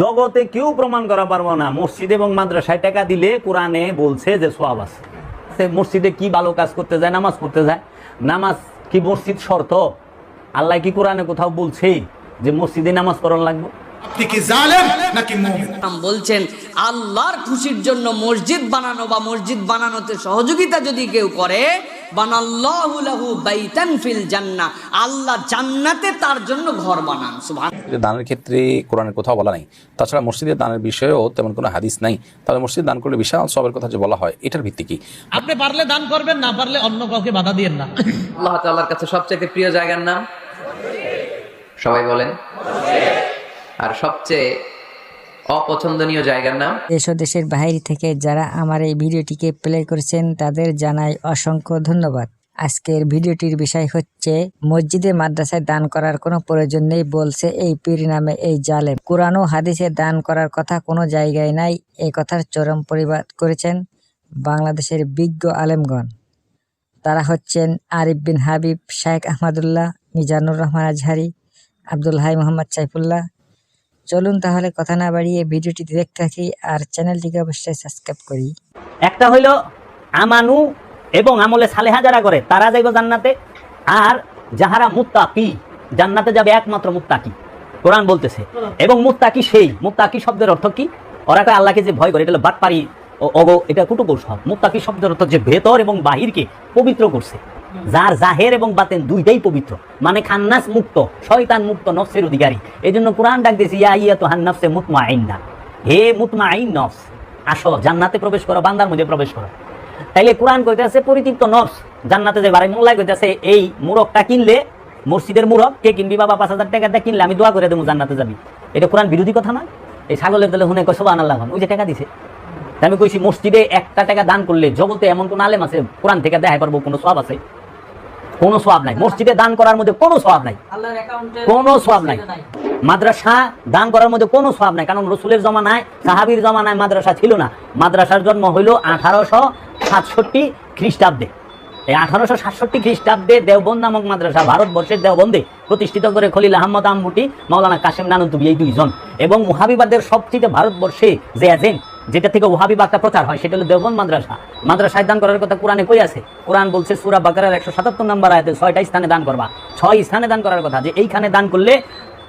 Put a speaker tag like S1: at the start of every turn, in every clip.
S1: জগতে কেউ প্রমাণ করা পারব না। মসজিদ এবং মাদ্রাসায় টাকা দিলে কোরআনে বলছে যে সোয়াব আছে। সে মসজিদে কি ভালো কাজ করতে যায় নামাজ পড়তে যায়? নামাজ কি মসজিদ শর্ত? আল্লাহ কি কোরআনে কোথাও বলছে যে মসজিদে নামাজ পড়ান লাগবে?
S2: আপনি কি জালেম নাকি মুমিন?
S3: ইসলাম বলছেন আল্লাহর খুশির জন্য মসজিদ বানানো বা মসজিদ বানানোতে সহযোগিতা যদি কেউ করে বানাল্লাহু লাহু বাইতান ফিল জান্নাহ। আল্লাহ জান্নাতে তার জন্য ঘর বানান
S4: দানের ক্ষেত্রে কোরআনের কোথাও বলা নেই তাছাড়া মসজিদের দানের বিষয়েও তেমন কোনো হাদিস নাই। তাহলে মসজিদ দান করলে বিশাল সবের কথা যে বলা হয় এটার ভিত্তি কি?
S5: আপনি পারলে দান করবেন না পারলে অন্য কাউকে বাধা দিয়েন না।
S6: আল্লাহ তাআলার কাছে সবচেয়ে প্রিয় জায়গার নাম? সবাই বলেন? আর সবচেয়ে অপছন্দনীয় জায়গার নাম?
S7: দেশ দেশের বাইরে থেকে যারা আমার এই ভিডিওটিকে প্লে করেছেন, তাদের জানাই অসংখ্য ধন্যবাদ। আজকের ভিডিওটির বিষয় হচ্ছে, মসজিদে মাদ্রাসায় দান করার কোনো প্রয়োজন নেই বলছে এই পীর নামে এই জালেম। কোরআন ও হাদিসে দান করার কথা কোনো জায়গায় নাই এই কথার চরম পরিবাদ করেছেন বাংলাদেশের বিজ্ঞ আলেমগণ। তারা হচ্ছেন আরিফ বিন হাবিব, শায়েখ আহমদুল্লাহ, মিজানুর রহমান আজহারি, আব্দুল হাই মোহাম্মদ সাইফুল্লাহ চলুন তাহলে কথা না বাড়িয়ে ভিডিওটি দেখতে থাকি আর চ্যানেলটিকে অবশ্যই সাবস্ক্রাইব করি।
S1: একটা হইল আমানু এবং আমলে সালেহা যারা করে, তারা যাইব জান্নাতে। আর যাহারা মুত্তাকি, জান্নাতে যাবে একমাত্র মুত্তাকি, কোরআন বলতেছে। এবং মুত্তাকি সেই, মুত্তাকি শব্দের অর্থ কি? ওরা কয়, আল্লাহকে যে ভয় করে, এটা হলো বাটপারি অগ, এটা কুটুকৌশল মুত্তাকি শব্দের অর্থ যে ভেতর এবং বাহিরকে পবিত্র করছে। যার জাহের এবং বাতেন দুইটাই পবিত্র। মানে খান্নাস মুক্ত, শয়তান মুক্ত, নফসের অধিকারী। এই জন্য কোরআন ডাক দিয়েছে ইয়া ইয়া তো হান্নাফসে মুতমা আইন না হে মুতমা আইন নফস, আসো জান্নাতে প্রবেশ করো, বান্দার মধ্যে প্রবেশ করো। তাইলে কোরআন কইতেছে, পরিতৃপ্ত নফস, জান্নাতে যে বারে মোল্লাই কইতেছে, এই মুরগটা কিনলে, মসজিদের মুরগ, কে কিনবি বাবা, পাঁচ হাজার টাকা কিনলে আমি দোয়া করে দেবো, জান্নাতে যাবি। এটা কোরআন বিরোধী কথা না? এই ছাগলের দলে হুনে কয় সোবান আল্লাহ ওই যে টাকা দিছে। আমি কইছি, মসজিদে একটা টাকা দান করলে জগতে এমন কোন আলেম আছে, কোরআন থেকে দেখাই পারব কোনো সব আছে? কোনো সওয়াব নাই। মসজিদে দান করার মধ্যে কোনো সওয়াব নাই। কোনো সওয়াব নাই। মাদ্রাসা দান করার মধ্যে কোনো সওয়াব নাই। কারণ রসুলের জমানায় সাহাবীর জমানায় মাদ্রাসা ছিল না। মাদ্রাসার জন্ম হইল আঠারোশো সাতষট্টি খ্রিস্টাব্দে। এই আঠারোশো সাতষট্টি খ্রিস্টাব্দে দেওবন্দ নামক মাদ্রাসা ভারতবর্ষের দেওবন্দে প্রতিষ্ঠিত করে খলিল আহমদ আম্মুটি মাওলানা কাশেম নানতুবি এই দুইজন। এবং মুহাবিবাদের সবচেয়ে ভারতবর্ষে যে এজেন্ট যেটা থেকে ওহাবিবাদটা প্রচার হয়, সেটা হলো দেওবন্দ মাদ্রাসা। মাদ্রাসায় দান করার কথা কোরআনে কই আছে? কোরআন বলছে সুরা বাকারের একশো সাতাত্তর নম্বর আয়তে ছয়টা স্থানে দান করবা। ছয় স্থানে দান করার কথা যে এইখানে দান করলে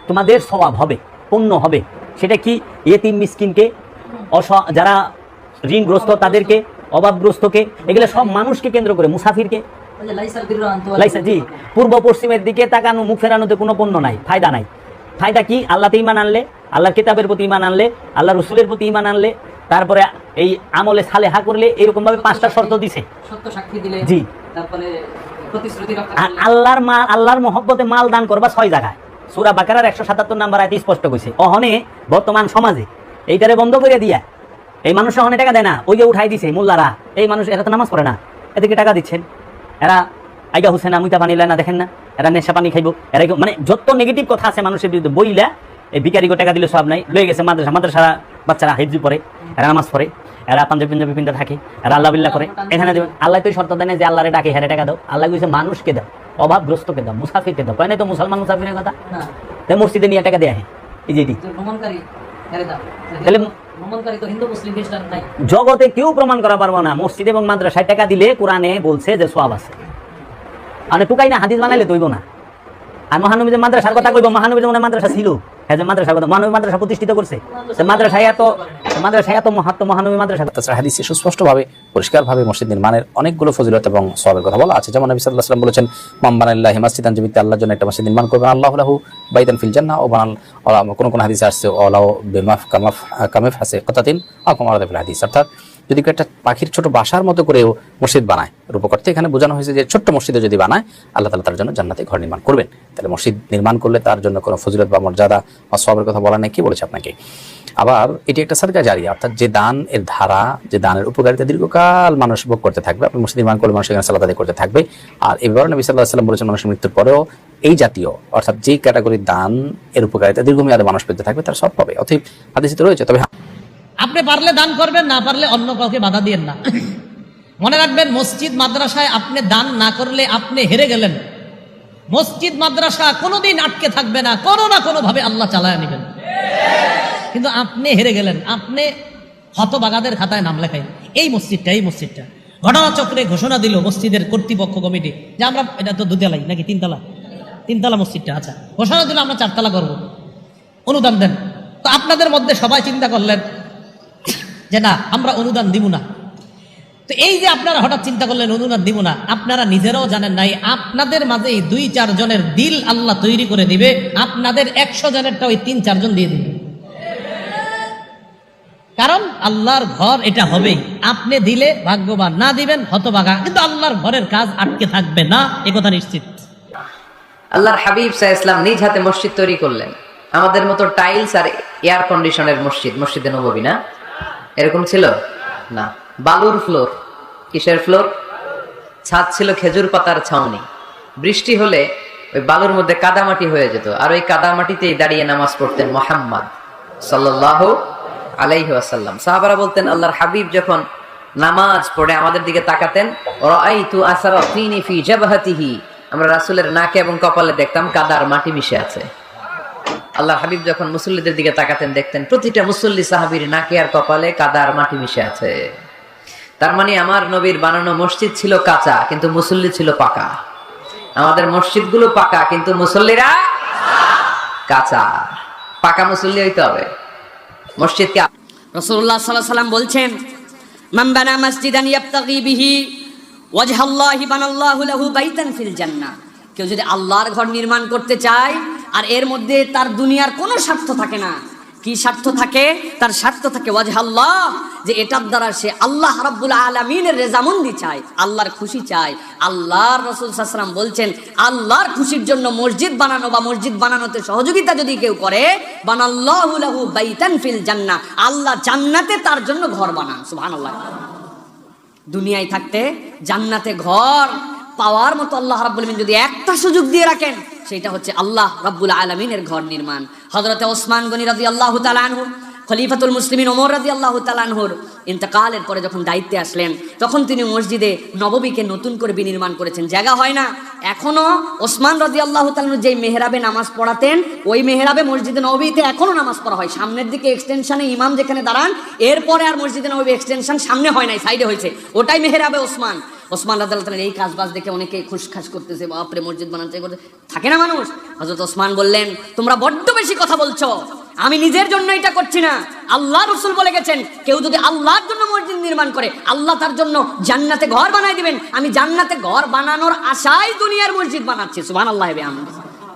S1: তোমাদের স্বভাব হবে পুণ্য হবে। সেটা কি? এতিম মিসকিনকে, অস, যারা ঋণগ্রস্ত তাদেরকে, অভাবগ্রস্তকে, এগুলো সব মানুষকে কেন্দ্র করে, মুসাফিরকে। লাইসা, জি, পূর্ব পশ্চিমের দিকে তাকানো, মুখ ফেরানোতে কোনো পণ্য নাই, ফায়দা নাই। ফায়দা কি? আল্লাহতে ইমান আনলে, আল্লাহর কিতাবের প্রতি ইমান আনলে আল্লাহ রসুলের প্রতি ইমান আনলে তারপরে এই আমলে সালেহা করলে এরকম ভাবে পাঁচটা শর্ত দিছে।
S6: সত্য সাক্ষী দিলে
S1: জি।
S6: তারপরে প্রতিশ্রুতি
S1: আল্লাহর মাল আল্লাহর মহব্বতে মাল দান করবা ছয় জায়গায়। সুরা বাকারার একশো সাতাত্তর নাম্বার আয়তে স্পষ্ট কইছে অহনে বর্তমান সমাজে এইটারে বন্ধ করে দিয়া এই মানুষ অহনে টাকা দেয় না ওই যে উঠাই দিছে মোল্লারা এই মানুষ এরা তো নামাজ পড়ে না এদেরকে টাকা দিচ্ছেন? এরা আইগা হুসেন মুইতা পানি না দেখেন না এরা নেশা পানি খাইব এরা মানে যত নেগেটিভ কথা আছে মানুষের বিরুদ্ধে বইলা এই ভিকারিকে টাকা দিলে সব নাই লয়ে গেছে মাদ্রাসা মাদ্রাসা বাচ্চারা হেজি পড়ে। এরা নামাজ পড়ে এরা পাঞ্জাবি পাঞ্জাবি পিন্ধে থাকে এরা আল্লাহ বিল্লাহ করে। এখানে দেবেন আল্লাহ তো শর্ত দেয় না যে আল্লাহরে ডাকে হেরে টাকা দাও। আল্লাহ কইছে মানুষকে দাও অভাবগ্রস্তকে দাও মুসাফিরকে দাও। কয় নাই তো মুসলমান মুসাফিরের কথা? তাই মসজিদে নিয়ে টাকা দেয়া হয় এই যে তাহলে জগতে কেউ প্রমাণ করা পারব না। মসজিদ এবং মাদ্রাসায় টাকা দিলে কোরআনে বলছে যে সব আছে। মানে টুকাই না হাদিস বানাইলে তৈব না। আর মহানবী মাদ্রাসার কথা কইব মহানবী মাদ্রাসা ছিল হ্যাঁ মাদ্রাসার কথা মহানবী মাদ্রাসা প্রতিষ্ঠিত করছে। তো মাদ্রাসায় এত
S4: নির্মাণের অনেকগুলো ফজিলত এবং সবের কথা বলা আছে। যেমন আল্লাহর জন্য একটা মসজিদ করবেন আল্লাহ ফিল জান্নাহ, ও আসছে বেমাফ কামাফ, কামেফ হাসে যদি পাখির ছোট বাসার মতো করেও মসজিদ বানায়, রূপকর্তে এখানে বোঝানো হয়েছে যে ছোট্ট মসজিদে যদি বানায়, আল্লাহ তালা তার জন্য জান্নাতে ঘর নির্মাণ করবেন। তাহলে মসজিদ নির্মাণ করলে তার জন্য কোনো ফজিলত বা মর্যাদা বা সবের কথা বলা নেই। কি বলেছে আপনাকে? আবার এটি একটা সাদকা জারি, অর্থাৎ যে দান এর ধারা, যে দানের উপকারিতা দীর্ঘকাল মানুষ ভোগ করতে থাকবে আপনি মসজিদ নির্মাণ করলে মানুষ এখানে সালাদ করতে থাকবে। আর এবার নবী সাল্লাহ সাল্লাম বলেছেন, মানুষের মৃত্যুর পরেও এই জাতীয়, অর্থাৎ যে ক্যাটাগরির দান এর উপকারিতা দীর্ঘমেয়াদে মানুষ পেতে থাকবে, তার সব পাবে। অতএব হাদিসে রয়েছে, তবে
S5: আপনি পারলে দান করবেন, না পারলে অন্য কাউকে বাধা দিয়েন না। মনে রাখবেন, মসজিদ, মাদ্রাসায় আপনি দান না করলে আপনি হেরে গেলেন। মসজিদ, মাদ্রাসা কোনোদিন আটকে থাকবে না, কোনো না কোনো ভাবে আল্লাহ চালায় নেবেন। কিন্তু আপনি হেরে গেলেন। আপনি হতবাগাদের খাতায় নাম লেখাই এই মসজিদটা এই মসজিদটা। ঘটনা চক্রে ঘোষণা দিল মসজিদের কর্তৃপক্ষ কমিটি যে আমরা, এটা তো দুতলাই নাকি তিনতলা? তিনতলা মসজিদটা আচ্ছা। ঘোষণা দিল আমরা চারতলা করব। অনুদান দেন। তো আপনাদের মধ্যে সবাই চিন্তা করলেন যে না, আমরা অনুদান দিব না। তো এই যে আপনারা হঠাৎ চিন্তা করলেন, অনুদান দিব না, আপনারা নিজেরাও জানেন নাই, আপনাদের মাঝে দুই চার জনের দিল আল্লাহ তৈরি করে দিবে, আপনাদের একশো জনেরটা ওই তিন চারজন দিয়ে দিবে। কারণ আল্লাহর ঘর এটা হবে। আপনি দিলে ভাগ্যবান, না দিবেন হতভাগা কিন্তু আল্লাহর ঘরের কাজ আটকে থাকবে না একথা নিশ্চিত।
S6: আল্লাহর হাবিব সাহা ইসলাম নিজ হাতে মসজিদ তৈরি করলেন। আমাদের মতো টাইলস আর এয়ার কন্ডিশনের মসজিদ, মসজিদে নবী না? এরকম ছিল? না। বালুর ফ্লোর। কিসের ফ্লোর? ছাদ ছিল খেজুর পাতার ছাউনি। বৃষ্টি হলে ওই বালুর মধ্যে কাদামাটি হয়ে যেত। আর ওই কাদামাটিতেই দাঁড়িয়ে নামাজ পড়তেন মোহাম্মদ সাল্লাহ আলাইহি আসাল্লাম সাহাবারা বলতেন, আল্লাহর হাবিব যখন নামাজ পড়ে আমাদের দিকে তাকাতেন, রাআইতু আসারা ফিনি ফি জাবহাতিহি। আমরা রাসূলের নাকে এবং কপালে দেখতাম কাদার মাটি মিশে আছে। আল্লাহ হাবিব যখন মুসল্লিদের দিকে তাকাতেন, দেখতেন প্রতিটা মুসল্লি সাহাবীর নাকে আর কপালে কাদার মাটি মিশে আছে। তার মানে আমার নবীর বানানো মসজিদ ছিল কাঁচা, কিন্তু মুসল্লি ছিল পাকা। আমাদের মসজিদগুলো পাকা, কিন্তু মুসল্লিরা কাঁচা। পাকা মুসল্লি হইতে হবে। মসজিদকে
S3: রসুল্লাহ সাল্লাহ সাল্লাম বলছেন মাম্বানা মসজিদান ইয়াবতাগি বিহি ওয়াজহাল্লাহি বানাল্লাহু লাহু বাইতান ফিল জান্নাহ। কেউ যদি আল্লাহর ঘর নির্মাণ করতে চায়, আর এর মধ্যে তার দুনিয়ার কোনো স্বার্থ থাকে না কি স্বার্থ থাকে? তার স্বার্থ থাকে ওয়াজহাল্লাহ যে এটার দ্বারা সে আল্লাহ রাব্বুল আলামিনের রেজামন্দি চায়, আল্লাহর খুশি চায়। আল্লাহর রসুল সাল্লাম বলছেন, আল্লাহর খুশির জন্য মসজিদ বানানো বা মসজিদ বানানোতে সহযোগিতা যদি কেউ করে, বানাল্লাহু লাহু বাইতান ফিল জান্নাহ, আল্লাহ জান্নাতে তার জন্য ঘর বানান, সুবহানাল্লাহ। দুনিয়ায় থাকতে জান্নাতে ঘর পাওয়ার মতো আল্লাহ রাব্বুল যদি একটা সুযোগ দিয়ে রাখেন সেটা হচ্ছে আল্লাহ রাব্বুল আলামিনের ঘর নির্মাণ। হযরতে ওসমান গনি রাদিয়াল্লাহু তাআলা আনহু, খলিফাতুল মুসলিমিন ওমর রাদিয়াল্লাহু তাআলা আনহুর ইন্তেকালের পরে যখন দায়িত্বে আসলেন, তখন তিনি মসজিদে নববীকে নতুন করে বিনির্মাণ করেছেন। জায়গা হয় না। এখনও ওসমান রাদিয়াল্লাহু তাআলা যেই মেহরাবে নামাজ পড়াতেন, ওই মেহরাবে মসজিদে নববীতে এখনও নামাজ পড়া হয়। সামনের দিকে এক্সটেনশনে ইমাম যেখানে দাঁড়ান, এরপরে আর মসজিদে নবী এক্সটেনশন সামনে হয় নাই সাইডে হয়েছে। ওটাই মেহরাবে ওসমান। ওসমান রাদিয়াল্লাহু তাআলার এই কাজ বাজ দেখে অনেকে খুশখাস করতেছে, বাপরে মসজিদ বানাতে করতে। থাকে না মানুষ? হযরত ওসমান বললেন, তোমরা বড্ড বেশি কথা বলছো। আমি নিজের জন্য এটা করছি না। আল্লাহ রসুল বলে গেছেন, কেউ যদি আল্লাহর জন্য মসজিদ নির্মাণ করে, আল্লাহ তার জন্য জান্নাতে ঘর বানাই দিবেন। আমি জান্নাতে ঘর বানানোর আশায় দুনিয়ার মসজিদ বানাচ্ছি। সুবান আল্লাহ হবে আমি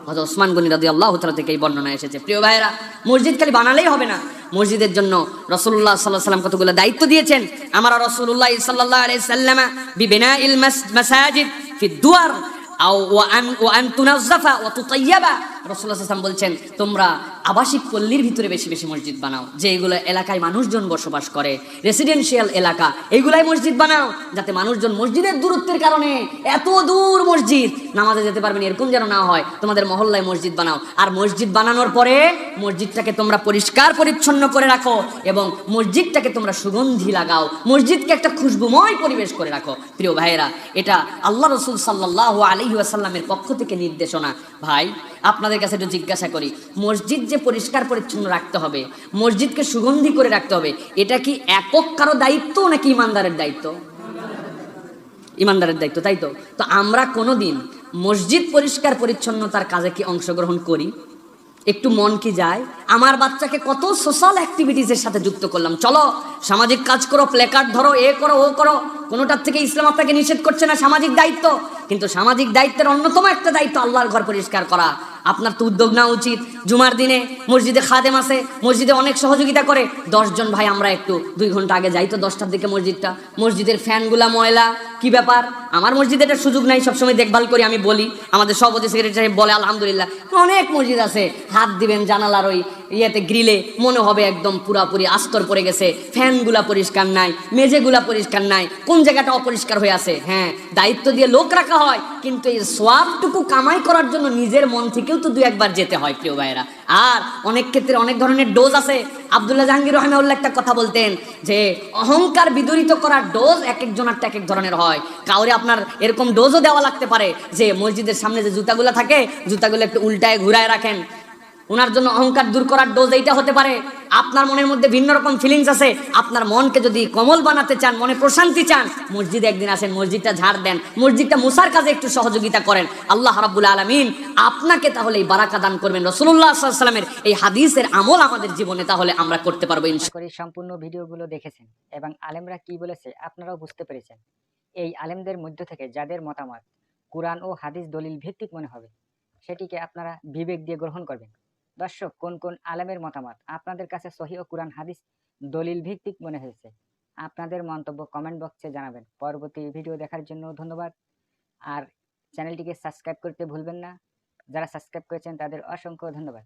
S3: হয়তো ওসমান গনি রাদি আল্লাহ থেকে এই বর্ণনা এসেছে। প্রিয় ভাইয়েরা, মসজিদ খালি বানালেই হবে না। মসজিদের জন্য রসুল্লাহ সাল্লাহ সাল্লাম কতগুলো দায়িত্ব দিয়েছেন? আমার রসুল্লাহ সাল্লাহ আলাই সাল্লামা বিবেনা ইল মাসাজিদ ফি দুয়ার, আও ওয়ান ওয়ান তুনাজ্জাফা ওয়া তুতাইয়াবা। আলাইহি বলছেন, তোমরা আবাসিক পল্লীর ভিতরে বেশি বেশি মসজিদ বানাও, যে এগুলো এলাকায় মানুষজন বসবাস করে। রেসিডেন্সিয়াল এলাকা এইগুলাই মসজিদ বানাও, যাতে মানুষজন মসজিদের দূরত্বের কারণে এত দূর মসজিদ নামাজে যেতে পারবেন এরকম যেন না হয়, তোমাদের মহল্লায় মসজিদ বানাও। আর মসজিদ বানানোর পরে মসজিদটাকে তোমরা পরিষ্কার পরিচ্ছন্ন করে রাখো এবং মসজিদটাকে তোমরা সুগন্ধি লাগাও। মসজিদকে একটা খুশবুময় পরিবেশ করে রাখো। প্রিয় ভাইয়েরা, এটা আল্লাহ রসুল সাল্লাহ আলহি আসাল্লামের পক্ষ থেকে নির্দেশনা। ভাই আপনাদের কাছে একটু জিজ্ঞাসা করি, মসজিদ যে পরিষ্কার পরিচ্ছন্ন রাখতে হবে, মসজিদকে সুগন্ধি করে রাখতে হবে, এটা কি একক কারও দায়িত্ব নাকি ইমানদারের দায়িত্ব? ইমানদারের দায়িত্ব, তাই তো? তো আমরা কোনোদিন মসজিদ পরিষ্কার পরিচ্ছন্নতার কাজে কি অংশগ্রহণ করি? একটু মন কি যায়? আমার বাচ্চাকে কত সোশ্যাল অ্যাক্টিভিটিসের সাথে যুক্ত করলাম। চলো, সামাজিক কাজ করো প্লেকার্ড ধরো, এ করো, ও করো। কোনোটার থেকে ইসলাম আপনাকে নিষেধ করছে না সামাজিক দায়িত্ব? কিন্তু সামাজিক দায়িত্বের অন্যতম একটা দায়িত্ব আল্লাহর ঘর পরিষ্কার করা। আপনার তো উদ্যোগ নেওয়া উচিত। জুমার দিনে মসজিদে খাদেম আছে, মসজিদে অনেক সহযোগিতা করে। দশজন ভাই, আমরা একটু দুই ঘণ্টা আগে যাই তো দশটার দিকে মসজিদটা। মসজিদের ফ্যানগুলা ময়লা, কি ব্যাপার? আমার মসজিদে এটা সুযোগ নাই, সবসময় দেখভাল করি, আমি বলি। আমাদের সভাপতি সেক্রেটারি সাহেব বলে, আলহামদুলিল্লাহ, অনেক মসজিদ আছে। হাত দিবেন জানালার ওই ইয়েতে গ্রিলে, মনে হবে একদম পুরাপুরি আস্তর পড়ে গেছে। ফ্যানগুলা পরিষ্কার নাই, মেঝেগুলা পরিষ্কার নাই। কোন জায়গাটা অপরিষ্কার হয়ে আছে? হ্যাঁ দায়িত্ব দিয়ে লোক রাখা হয়, কিন্তু এই সোয়াবটুকু কামাই করার জন্য নিজের মন থেকেও তো দু একবার যেতে হয়, প্রিয় ভাইয়েরা। আর অনেক ক্ষেত্রে অনেক ধরনের ডোজ আছে। আবদুল্লাহ জাহাঙ্গীর রহমাউল্লাহ একটা কথা বলতেন যে, অহংকার বিদরিত করার ডোজ এক একজনের এক এক ধরনের হয়। কাউরে আপনার এরকম ডোজও দেওয়া লাগতে পারে যে, মসজিদের সামনে যে জুতাগুলো থাকে, জুতাগুলো একটু উল্টায় ঘুরায় রাখেন। ওনার জন্য অহংকার দূর করার ডোজ এইটা হতে পারে। আপনার মনের মধ্যে ভিন্ন রকম ফিলিংস আছে। আপনার মনকে যদি কমল বানাতে চান, মনে প্রশান্তি চান, মসজিদে একদিন আসেন, মসজিদটা ঝাড় দেন, মসজিদটা মুসার কাজে একটু সহযোগিতা করেন, আল্লাহ রাব্বুল আলামিন আপনাকে তাহলে এই বারাকা দান করবেন। রসুল্লাহ সাল্লামের এই হাদিসের আমল আমাদের জীবনে তাহলে আমরা করতে পারব
S7: করি সম্পূর্ণ ভিডিওগুলো দেখেছেন এবং আলেমরা কি বলেছে আপনারাও বুঝতে পেরেছেন। এই আলেমদের মধ্য থেকে যাদের মতামত, কোরআন ও হাদিস দলিল ভিত্তিক মনে হবে, সেটিকে আপনারা বিবেক দিয়ে গ্রহণ করবেন। দর্শক, কোন কোন আলেমের মতামত? আপনাদের কাছে সহি ও কোরআন হাদিস দলিল ভিত্তিক মনে হয়েছে। আপনাদের মন্তব্য কমেন্ট বক্সে জানাবেন। পরবর্তী ভিডিও দেখার জন্য ধন্যবাদ। আর চ্যানেলটিকে সাবস্ক্রাইব করতে ভুলবেন না। যারা সাবস্ক্রাইব করেছেন তাদের অসংখ্য ধন্যবাদ।